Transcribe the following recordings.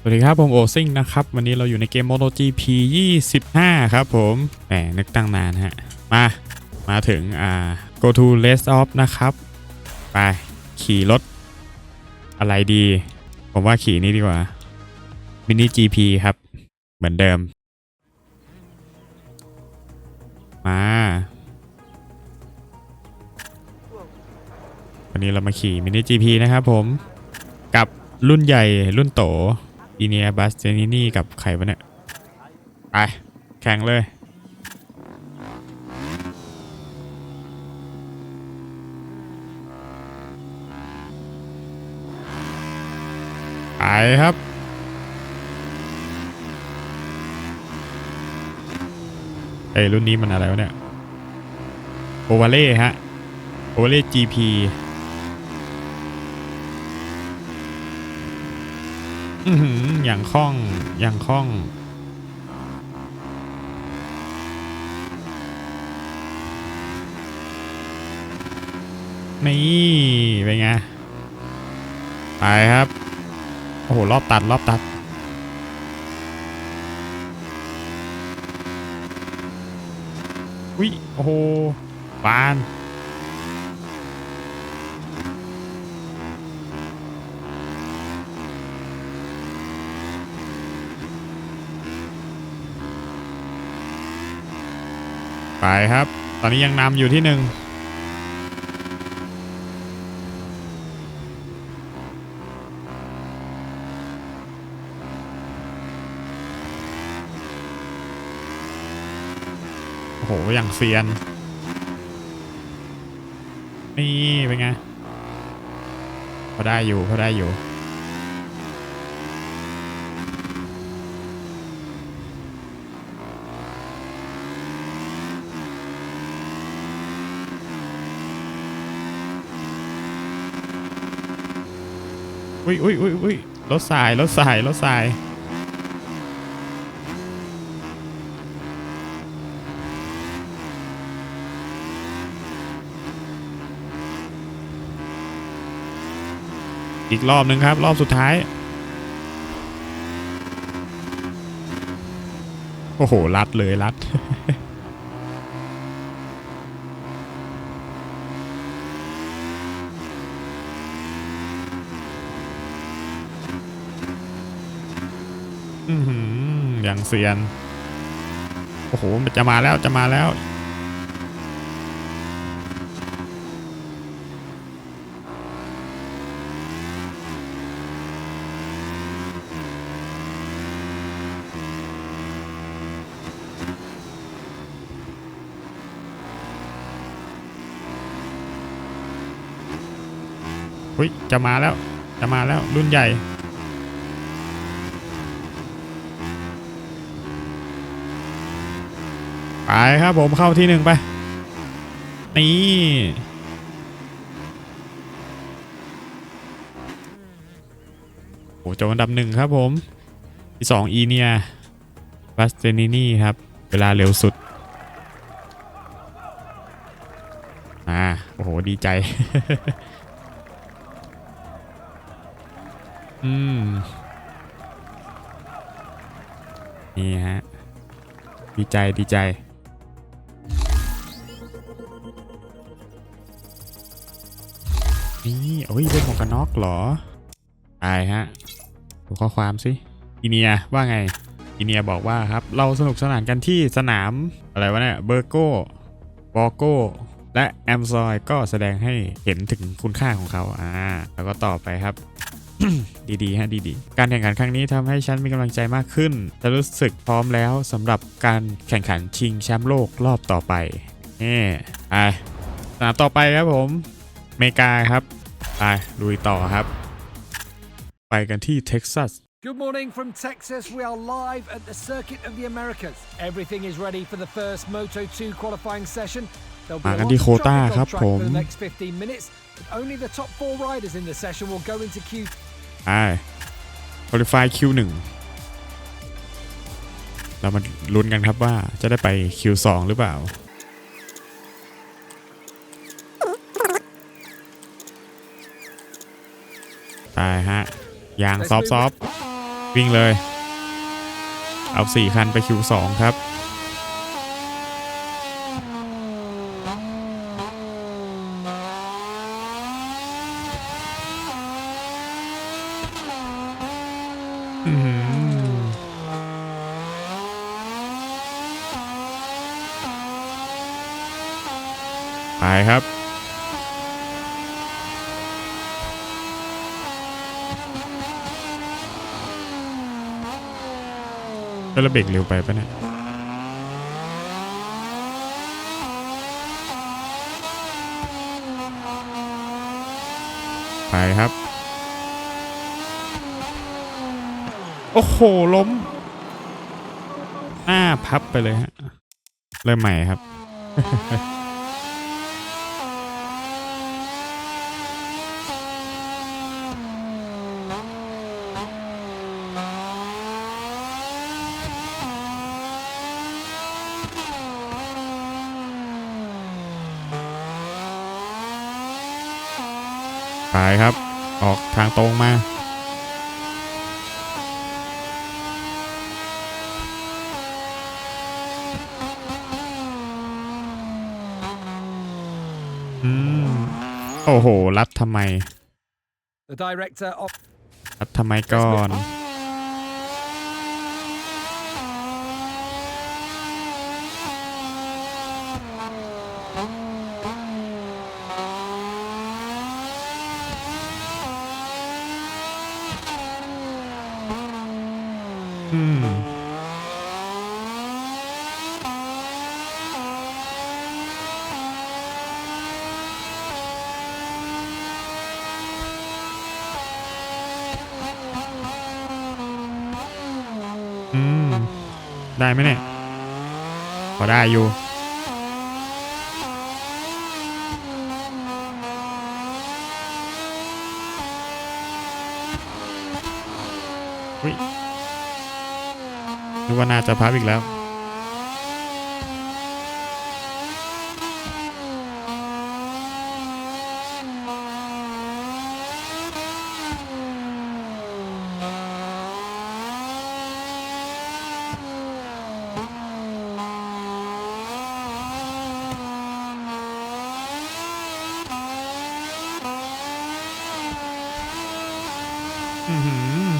สวัสดีครับ ผมโอซิงนะครับ วันนี้เราอยู่ในเกม MotoGP 25 ครับผม แหมนึกตั้งนานฮะ มา มาถึงอ่า go to rest off นะครับ ไป ขี่รถ อะไรดี ผมว่าขี่นี้ดีกว่า mini GP ครับ เหมือนเดิม มาวันนี้เรามาขี่ mini GP นะครับผม กับรุ่นใหญ่รุ่นโต อีเนียบัสเจนินี่กับใครวะเนี่ย ไป แข่งเลย ไปครับเอ้รุ่นนี้มันอะไรวะเนี่ย โอวาเล่ฮะ โอวาเล่ GP อย่างคล่อง อย่างคล่อง นี่เป็นไง ไปครับ โอ้โห รอบตัด รอบตัด อุ้ย โอ้โหบาน ไปครับ ตอนนี้ยังนำอยู่ที่หนึ่งโอ้โหอย่างเซียน นี่ เป็นไงพอได้อยู่พอได้อยู่ อุ้ยอุ้ยอุ้ยอุ้ยรถสายรถสายรถสายอีกรอบหนึ่งครับ รอบสุดท้าย โอ้โห รัดเลย รัด อือหือย่างเซียน โอ้โห มันจะมาแล้วจะมาแล้วอุ้ย จะมาแล้ว จะมาแล้วรุ่นใหญ่ ไป ครับผมเข้าที่หนึ่งไป นี่ โอ้จบอันดับหนึ่งครับผม ที่สองอีเนียบัสเตนินี่ครับ เวลาเร็วสุด อ่า โอ้โห ดีใจ อืม นี่ฮะดีใจดีใจ นี่โอ้ยเป็นหมวกกันน็อกเหรอตายฮะดูข้อความสิอีเนียว่าไงอีเนียบอกว่าครับ เราสนุกสนานกันที่สนามอะไรวะเนี่ยเบอร์โก้บอโก้และแอมซอยก็แสดงให้เห็นถึงคุณค่าของเขาอ่าแล้วก็ต่อไปครับดีๆฮะดีๆ การแข่งขันครั้งนี้ทำให้ฉันมีกำลังใจมากขึ้นจะรู้สึกพร้อมแล้วสำหรับการแข่งขันชิงแชมป์โลกรอบต่อไปนี่ไปสนามต่อไปครับผมเมกาครับ ไปลุยต่อครับ ไปกันที่เท็กซัส Good morning from Texas. We are live at the Circuit of the Americas. Everything is ready for the first Moto 2 qualifying session. There'll be มา a กัน lot ที่ of โควต้า traffic ครั on บ track ผ for ม the next 15 minutes. But only the top four riders in the session will go into Q ไป Qualify Q1 เรามาลุ้นกันครับว่าจะได้ไป Q2 หรือเปล่า ไปฮะ ยางซอฟซอฟ Let's move ฟิวิ่งเลย เอา4คันไป Q2 ครับ อื้อหือไปครับ แล้วเบรกเร็วไปปะเนี่ยไปครับ โอ้โห ล้ม หน้าพับไปเลยฮะ เริ่มใหม่ครับ ไปครับ ออกทางตรงมาอืมโอ้โห รัดทำไม The director of รัดทำไมก่อน ได้ไหมเนี่ยพอได้อยู่อุ้ยนึกว่าน่าจะพับอีกแล้ว อือหือ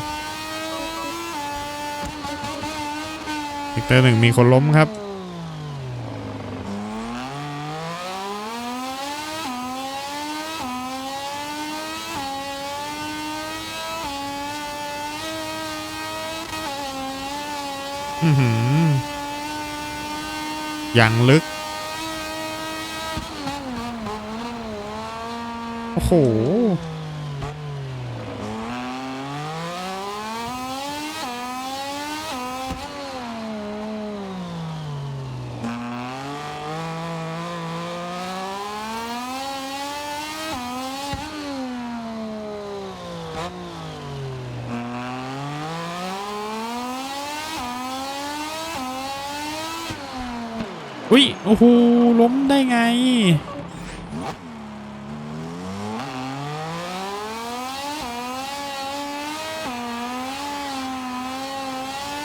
เซกเตอร์ห นึ่งมีคนล้มครับ อือหืออย่างลึก โอ้โห โอ้โหล้มได้ไง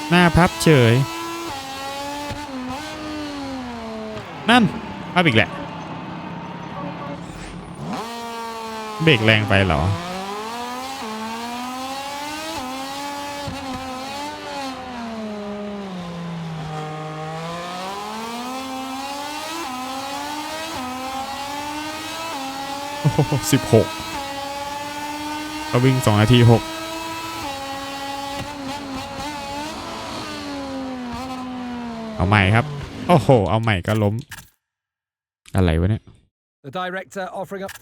หน้าพับเฉย นั่นพับอีกแหละ เบรกแรงไปเหรอ โอ้โห สิบหกก็วิ่งสองนาทีหกเอาใหม่ครับ โอ้โห เอาใหม่ก็ล้ม อะไรวะเนี่ย the director offering up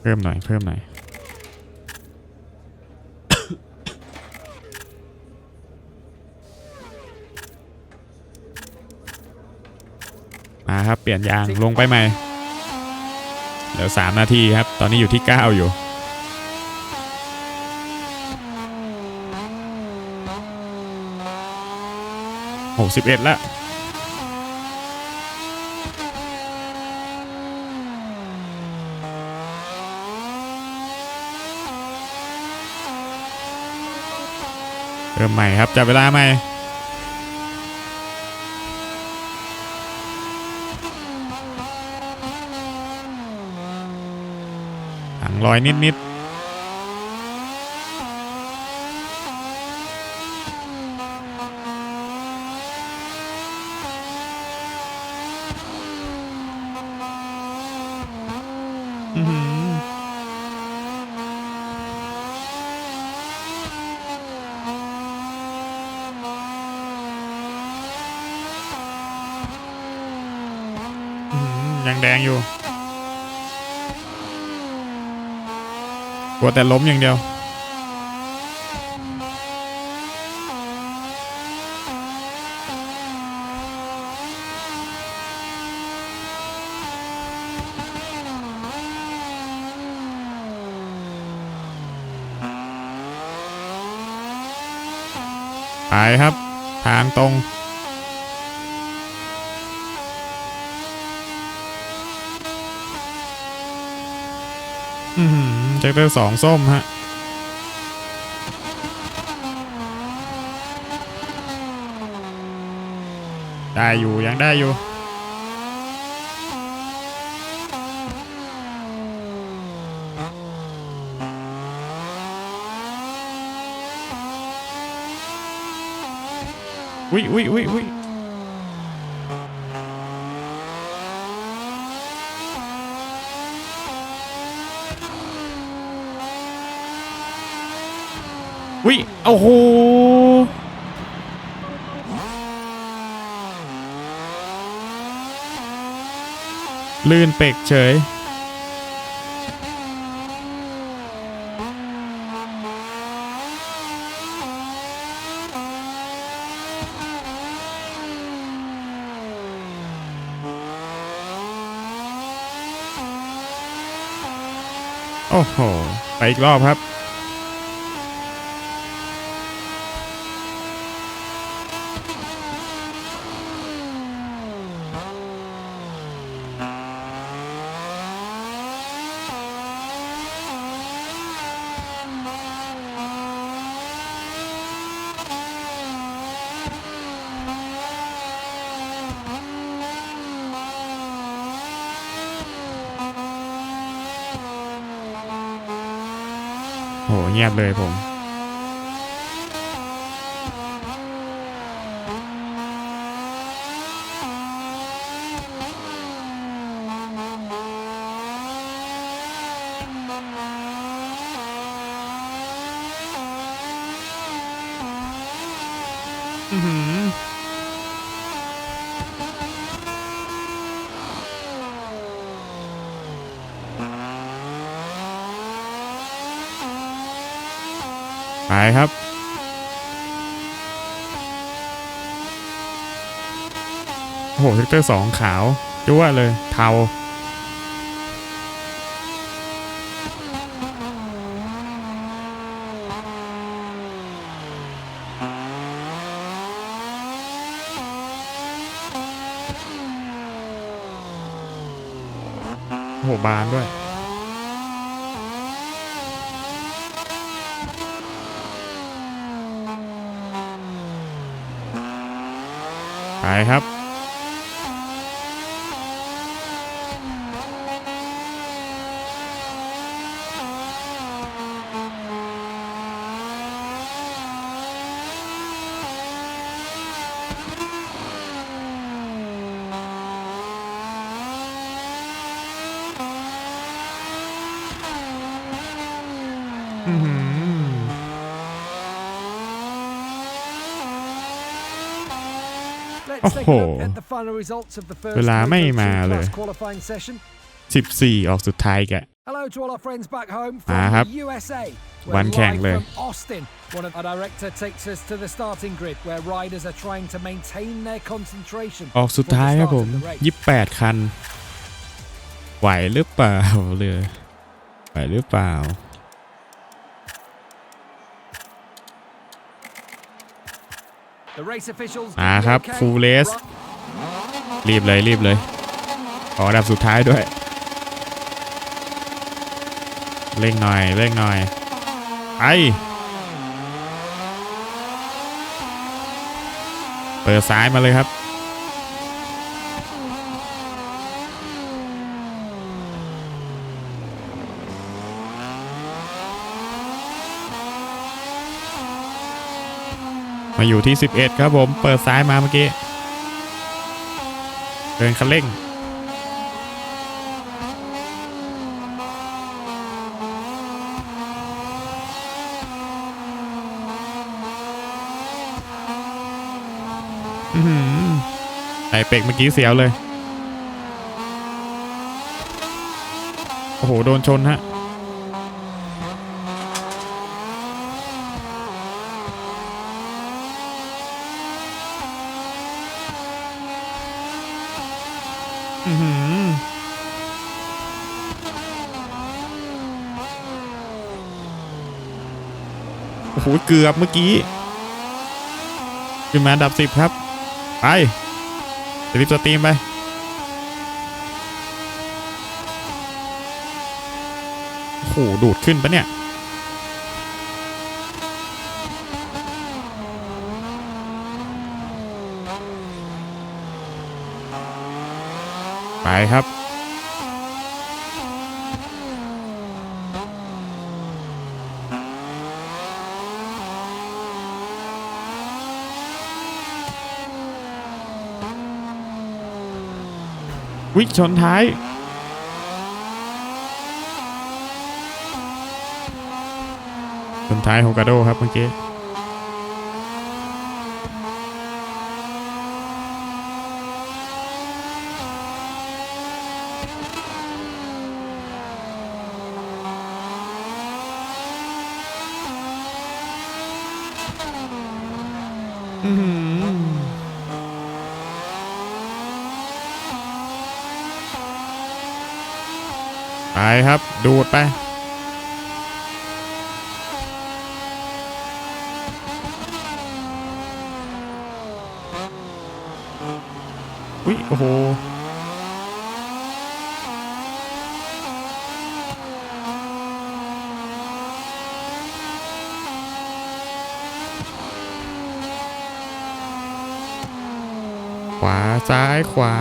เพิ่มหน่อย เพิ่มหน่อย ครับ เปลี่ยนยางลงไปใหม่เหลือ3นาทีครับ ตอนนี้อยู่ที่ 9 อยู่หกสิบเอ็ดละเริ่มใหม่ครับจับเวลาใหม่ ถังลอยนิดๆอื้อหืออื้อหือยังแดงอยู่ ลัวแต่ล้มอย่างเดียวไปครับ ทางตรง อือหือแจ็คเตอร์สองส้มฮะได้อยู่ ยังได้อยู่ อุ้ยอุ้ยอุ้ยอุ้ยอุ้ย โอ้โหลื่นเป็กเฉย โอ้โห ไปอีกรอบครับ โห เงียบเลยผม ครับ โอ้โหเซกเตอร์สองขาวจ้วเลยเทา โอ้โห บานด้วย ไปครับ อื้อหือ Let's take a Oh. look at the final results of the first เวลาไม่ Moto2 มาเลย class qualifying session. 14 ออกสุดท้ายแก Hello to all our friends back home มา from ครับ the USA. วัน We're แข่ง live เลย from Austin. One of our director takes us to the starting grid where riders are trying to maintain their concentration. ออกสุดท้ายครับผม 28 คัน ไหวหรือเปล่าเลยไหวหรือเปล่า อ่าครับฟูลเลสรีบเลยรีบเลยขอดับสุดท้ายด้วย เร่งหน่อยเร่งหน่อยไอเปิดซ้ายมาเลยครับ มาอยู่ที่ 11 ครับผมเปิดซ้ายมาเมื่อกี้เดินคันเร่งอื้อหือเป็กเมื่อกี้เสียวเลย โอ้โห โดนชนฮะ โหเกือบเมื่อกี้ ขึ้นมาอันดับสิบครับ ไปสลิปสตรีมไป โอ้โห ดูดขึ้นปะเนี่ย ไปครับ วิชนท้ายชนท้ายโฮกาโดครับเมื่อกี้ อื้อหือไปครับ ดูดไป อุ้ย โอ้โห ข วาซ้ายขวา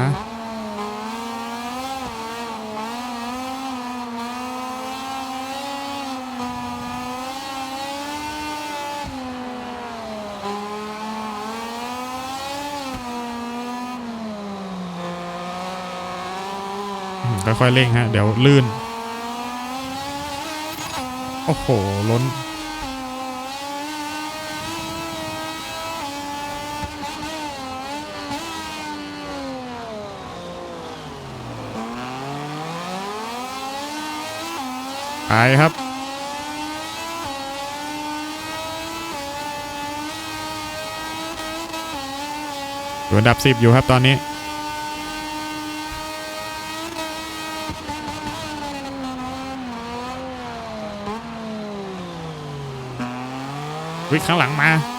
ค่อยๆเร่งฮะ เดี๋ยวลื่น โอ้โห ล้น ไปครับ อยู่อันดับ 10 อยู่ครับตอนนี้ วิข้างหลังมา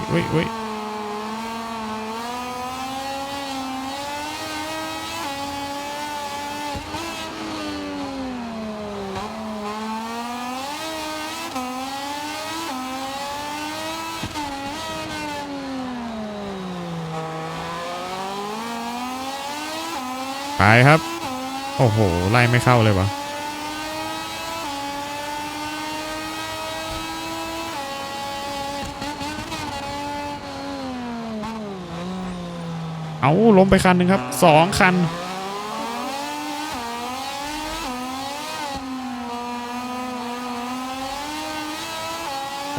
วิวิวิไปครับ โอ้โห ไล่ไม่เข้าเลยวะ เอาล้มไปคันหนึ่งครับสองคัน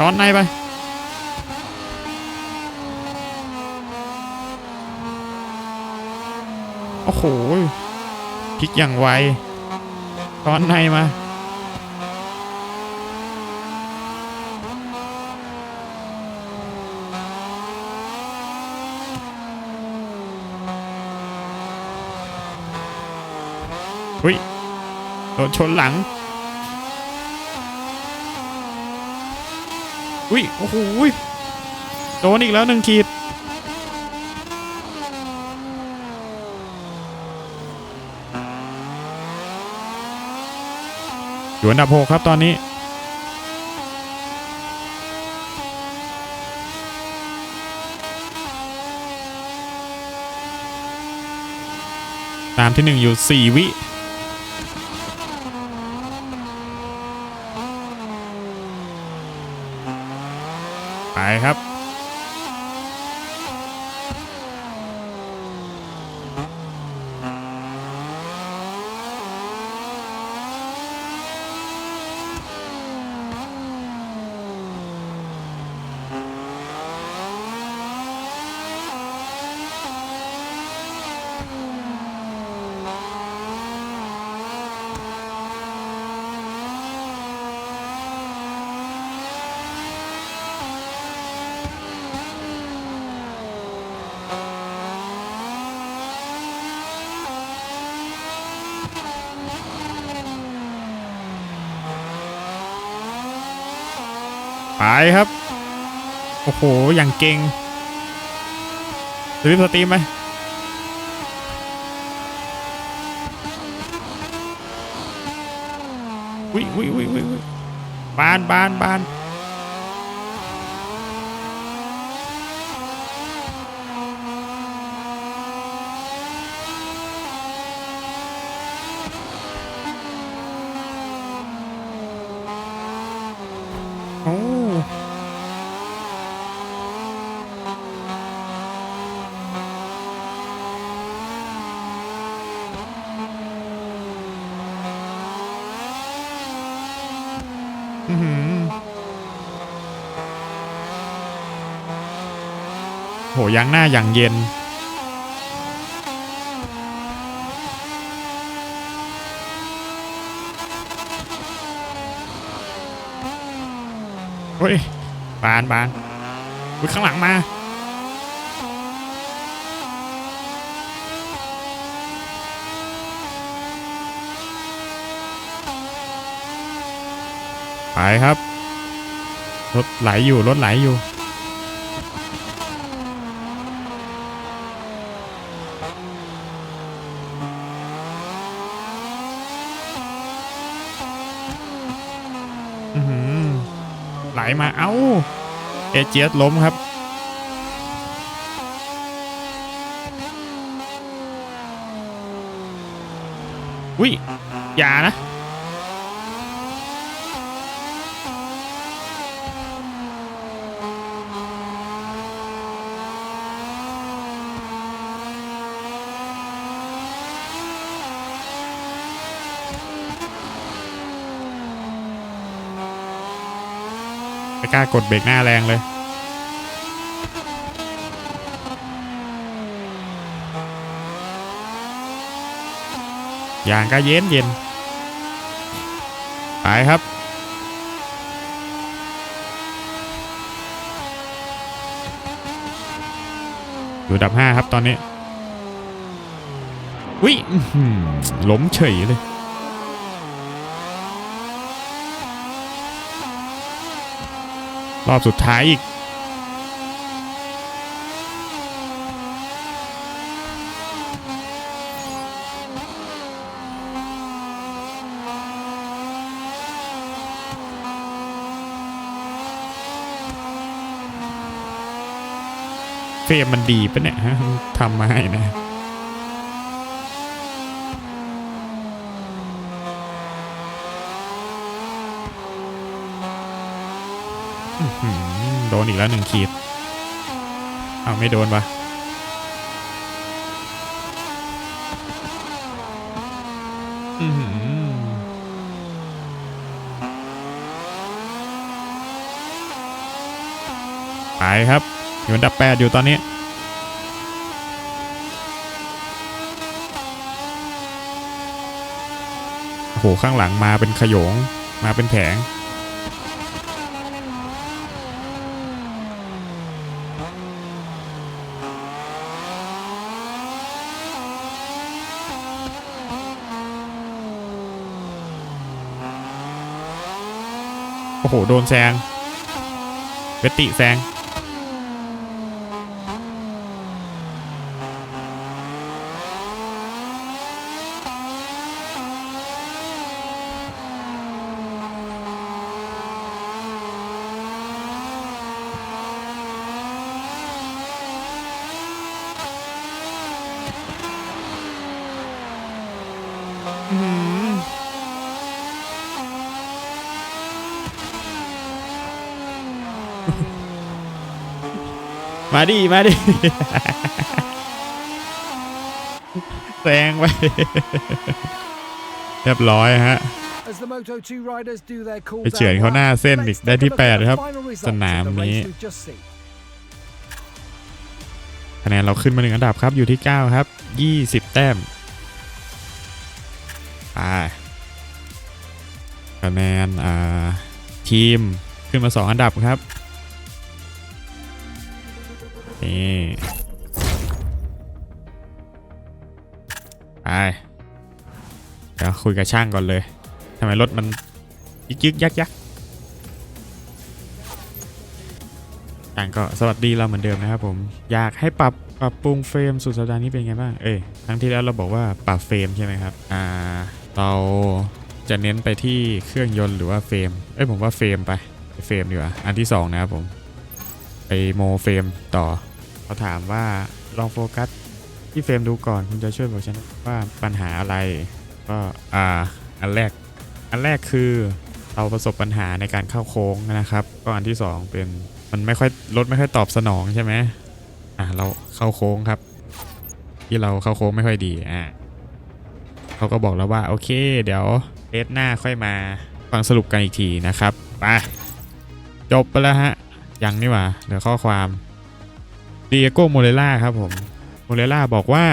ตอนในไปโอ้โหพลิกอย่างไวตอนในมา อุ้ยโดนชนหลัง อุ้ย โอ้โหโดนอีกแล้วหนึ่งขีด อยู่อันดับหกครับตอนนี้ตามที่หนึ่งอยู่สี่วิ ครับายครับ โอ้โห อย่างเก่งสวิปสตรีมไหมวิวิวิวิวิบานบานบาน ยางหน้าอย่างเย็น เฮ้ย บานบานอุ้ยข้างหลังมาไปครับ รถไหลอยู่ รถไหลอยู่ อือหือ ไหลมาเอ้า เอเจียสล้มครับ อุ้ยอย่านะ กล้ากดเบรกหน้าแรงเลย ยางก็เย็นเย็นไปครับ อยู่อันดับ 5 ครับตอนนี้วิอื้ล้มเฉยเลย รอบสุดท้ายอีก เฟรมมันดีปะเนี่ยทำมาให้นะ อื้อหือ โดนอีกแล้วหนึ่งขีดเอาไม่โดนปะหือไปครับ อยู่อันดับแปดอยู่ตอนนี้โอ้โหข้างหลังมาเป็นขยง มาเป็นแผง โอ้โหโดนแมาดิมาดิแซงไปเรียบร้อยฮะ As the Moto 2 riders do their cool ไปเฉือนเขาหน้าเส้นอีกได้ที่แปดครับ สนามนี้คะแนนเราขึ้นมาหนึ่งอันดับครับอยู่ที่ 9 ครับ 20 แต้มไปคะแนนอ่าทีมขึ้นมา 2 อันดับครับ คุยกับช่างก่อนเลยทำไมรถมันยึกยักยักต่างก็สวัสดีเราเหมือนเดิมนะครับผมอยากให้ปรับปรับปรุงเฟรมสุดสัปดาห์นี้เป็นไงบ้างเอ้ยครั้งที่แล้วเราบอกว่าปรับเฟรมใช่ไหมครับอ่าเราจะเน้นไปที่เครื่องยนต์หรือว่าเฟรมเอ้ยผมว่าเฟรมไปเฟรมดีกว่าอันที่สองนะครับผมไปโมเฟรมต่อเขาถามว่าลองโฟกัสที่เฟรมดูก่อนคุณจะช่วยบอกฉันว่าปัญหาอะไร ก็อ่าอันแรกอันแรกคือเราประสบปัญหาในการเข้าโค้งนะครับ ก็อันที่สองเป็นมันไม่ค่อยรถไม่ค่อยตอบสนองใช่ไหมอะเราเข้าโค้งครับ ที่เราเข้าโค้งไม่ค่อยดีอะเขาก็บอกแล้วว่าโอเค เดี๋ยวเทสหน้าค่อยมาฟังสรุปกันอีกทีนะครับไปจบไปแล้วฮะยังนี่หว่าเดี๋ยวข้อความดีเอโกโมเรล่าครับผมโมเรล่าบอกว่า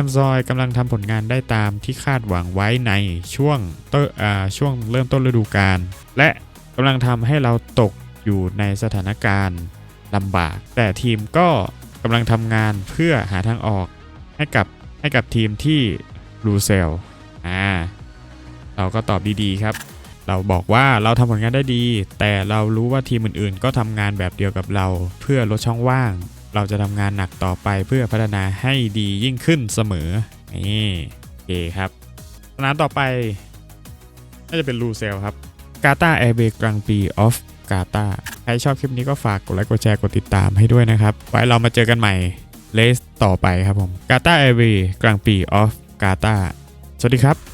แอมซอยกำลังทำผลงานได้ตามที่คาดหวังไว้ในช่วงเตออ่าช่วงเริ่มต้นฤดูกาลและกำลังทำให้เราตกอยู่ในสถานการณ์ลำบาก แต่ทีมก็กำลังทำงานเพื่อหาทางออกให้กับให้กับทีมที่รูเซลอ่าเราก็ตอบดีๆครับ เราบอกว่าเราทำผลงานได้ดี แต่เรารู้ว่าทีมอื่นๆ ก็ทำงานแบบเดียวกับเราเพื่อลดช่องว่าง เราจะทำงานหนักต่อไปเพื่อพัฒนาให้ดียิ่งขึ้นเสมอ นี่โอเคครับสนามต่อไปน่าจะเป็นรูเซลครับกาตาแอร์เบกรังปีออฟกาตาใครชอบคลิปนี้ก็ฝากกดไลค์กดแชร์กดติดตามให้ด้วยนะครับ ไว้เรามาเจอกันใหม่เลสต่อไปครับผมกาตาเอวีกลางปีออฟกาตาสวัสดีครับ